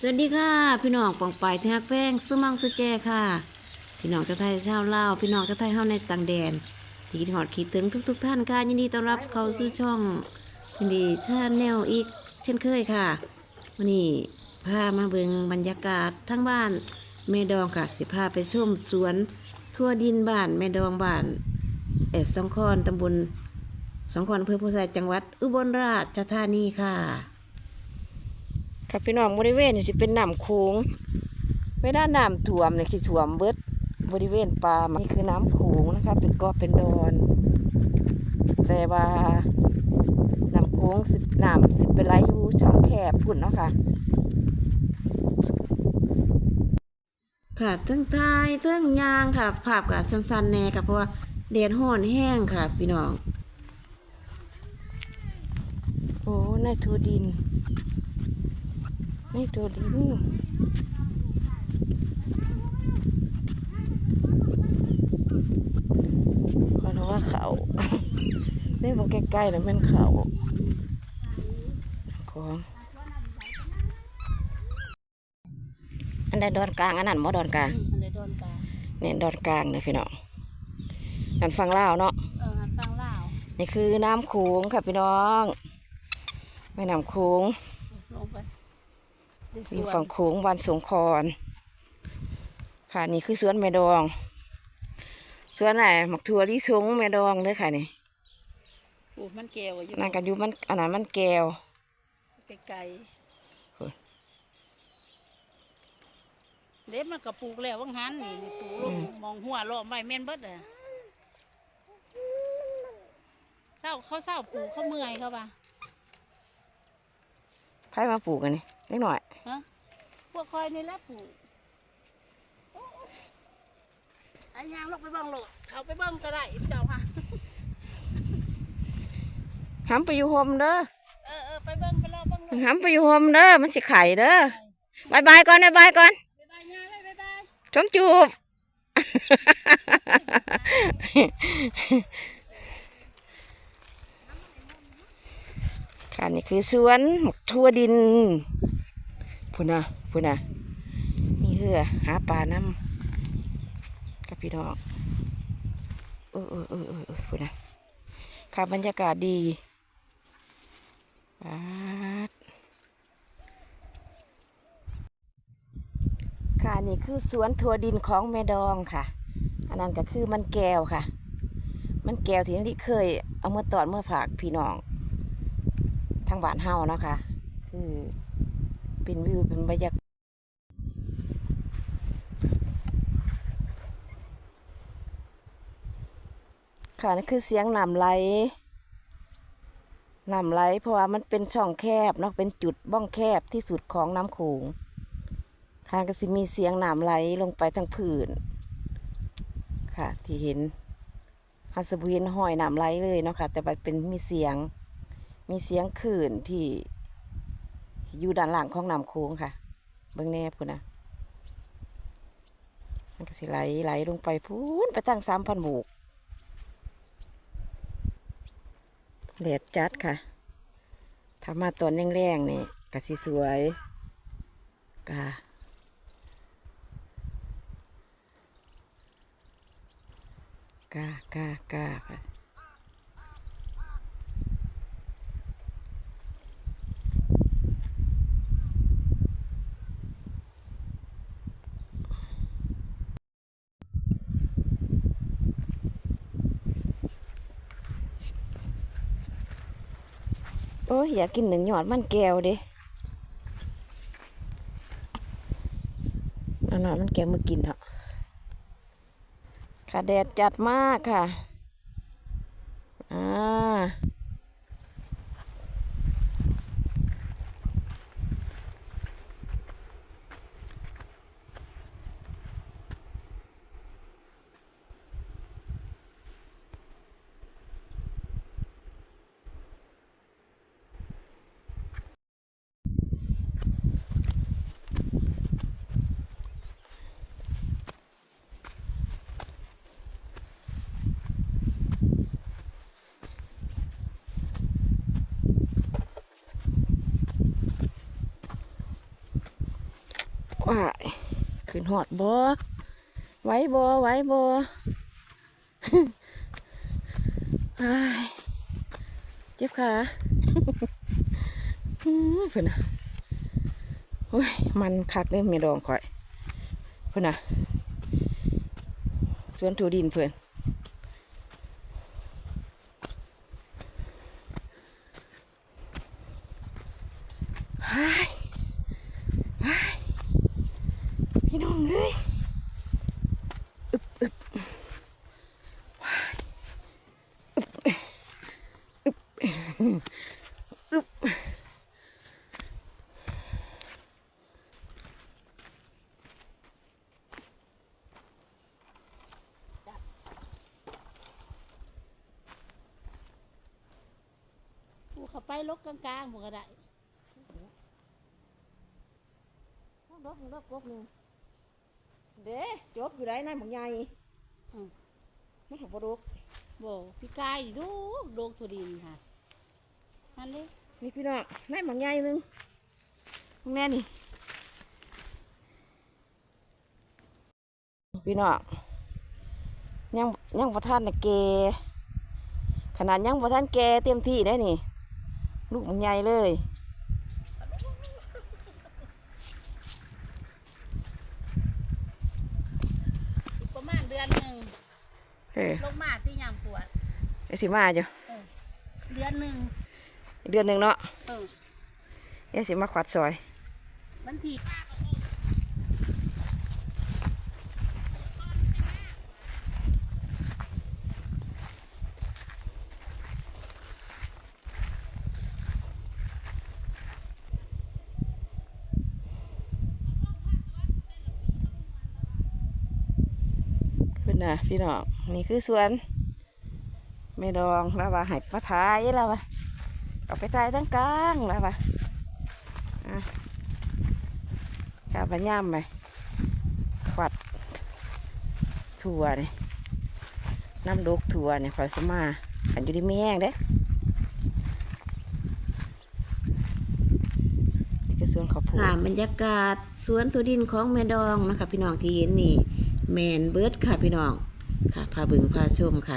สวัสดีค่ะ พี่น้องปองไปที่ฮักแป้งสุมังสุแจค่ะ พี่น้องเจ้าไทยชาวลาวพี่น้องเจ้าไทยเฮาในต่างแดนที่คิดฮอดคิดถึงทุกๆทท่านค่ะยินดีต้อนรับเข้าสู่ช่องยินดีชาแนลอีก เช่นเคยค่ะวันนี้พามาเบิงบรรยากาศทั้งบ้านแม่ดองค่ะ สิพาไปชมสวน ทั่วดินบ้านแม่ดองบ้านเอดสองคอนตำบลสองคอนอำเภอโพไซจังหวัด อุบลราชธานีค่ะ ค่ะพี่น้องบริเวณนี่สิเป็นน้ำโค้งเวลาน้ำท่วมเนี่ยสิท่วมเบิดบริเวณป่ามันนี่คือน้ำโขงนะคะ เป็นเกาะเป็นดอน แต่ว่าน้ำโค้งสิน้ำสิเป็นไหลอยู่ช่องแคบพุ่นเนาะค่ะค่ะเทั้งทายเทั้งยางค่ะ ภาพกับสั้นๆแน่ค่ะเพราะว่าแดดห้อนแห้งค่ะ พี่น้อง โอ้น่าทูดิน ไม่ตัวดินเพราะว่าเขานี่มองใกล้ๆแล้วมันเขาของอันใดดอนกลางอันนั้นมอดอนกลางอืมอันใดโดนตาเนี่ยดอนกลางเลยพี่น้องกันฟังเล่าวเนาะเออหันฟังเล่าวนี่คือน้ำโขงค่ะพี่น้องแม่น้ำโขงลงไป ได้สอยู่วนฝั่งโขงวันสงครค่ะนี่คือสวนแม่ดอง สวนไหนหมักถั่วลิสงแม่ดองเลยค่ะนี่ปลูกมันแก้วอยู่นั่นกันอยู่มันอันนั้นมันแก้วไกลโอ้ยๆเด็บมันก็ปลูกแล้วว่างหันนี่นี่ปลูกลงมองหัวล้อมไว้แม่นเบิดอะเศร้าเขาเศร้าปลูกเขาเมื่อยเขาปะไผ่มาปลูกกันนี่เล็กหน่อย ฮะพวกคอยนี่แหละปลูกไอ้ยางลงไปเบิ่งโลด เขาไปเบิ่งก็ได้เจ้าค่ะห้ำไปอยู่โฮมเด้อเออเออไปเบิ่งไปรอเบิ่งโลดห้ำไปอยู่โฮมเด้อมันสิไข่เด้อบายบายก่อนบายบายก่อนบ๊ายบายยาเลยบ๊ายบายจงจูบ ค่ะนี่คือสวนหมกทั่วดิน พุ่นนะพุ่นนะนี่เหือหาปลาน้ำกับพี่น้องเออเออเออเออพุ่นนะค่ะบรรยากาศดีปาดค่ะนี่คือสวนทัวดินของแม่ดองค่ะ อันนั้นก็คือมันแก้วค่ะ มันแก้วที่ที่เคยเอามาตอดเมื่อฝากพี่น้องทางบ้านเฮาเนาะค่ะคือ เป็นวิวเป็นบรรยากาศค่ะนั่นคือเสียงน้ำไหลน้ำไหลเพราะว่ามันเป็นช่องแคบเนาะเป็นจุดบ้องแคบที่สุดของน้ำโขงทางก็สิมีเสียงน้ำไหลลงไปทางผืนค่ะ ที่เห็นฮัสบุเห็นห้อยน้ำไหลเลยเนาะค่ะ แต่เป็นมีเสียงมีเสียงขื่นที่ อยู่ด้านหลังของน้ำโค้งค่ะ เบื้องแนบคุณนะมันก็สิไหลไหลลงไปพูนไปตั้งสามพันบุกแดดจัดค่ะถ้ามาตอนแรงๆนี่ก็สิสวยกะกากากาค่ะ อ้ยอยากกินหนึ่งหยอดมันแก้วเดิเอาหนอยมันแก้วมากินเถอะค่ะแดดจัดมากค่ะ ว้าขึ้นหอดบ่ไหว้บ่ไหว้บ่อ้ายเจ็บขาเพิ่นน่ะโอ้ย มันคักเลยแม่ดองข่อย เพิ่นนะสวนถั่วดินเพิ่อนฮ้ยฮ้ายพี่น้องเอ้ยอึบอึบว้ายอึบอึบ อึบปูเขาไปลกกลางๆบ่ก็ได้รถรถกหนึ่งเด้จบอยู่ได้นายหมกใหญ่อืมมันถูกปลุกบ่พี่กายดูโดกตัวดินค่ะ อันนี้นี่พี่น้องนายหมกใหญ่หนึงตรงแน่นี่ พี่น้องยังยังประทานน่ะแกขนาดยังประทานแกเต็มที่ได้นี่ ลูกมันใหญ่เลยอีกประมาณเดือนหนึ่งเออลงมาที่ยามปวดไอ้สิมาอยู่เดือนหนึ่งอีก เดือนหนึ่งเนาะเออไอ้สิมาขวัดซอยวันที่เพื่อนน่ะพี่น้องนี่คือสวน ไม่ดองแล้วว่าให้มาถ่ายแล้วว่า เอาไปถ่ายทั้งกลางแล้วว่าอะข้าพย่ามไปขวัดถั่วนี่น้ำดกถั่วนี่ขอยสมาขันอยู่ที่แม่งเด้นี่คือสวนข้าวโพดค่ะบรรยากาศสวนตัวดินของแม่ดองนะคะ พี่น้องที่เห็นนี่ แมนเบิร์ดค่ะพี่น้องค่ะพาบึงพาชมค่ะ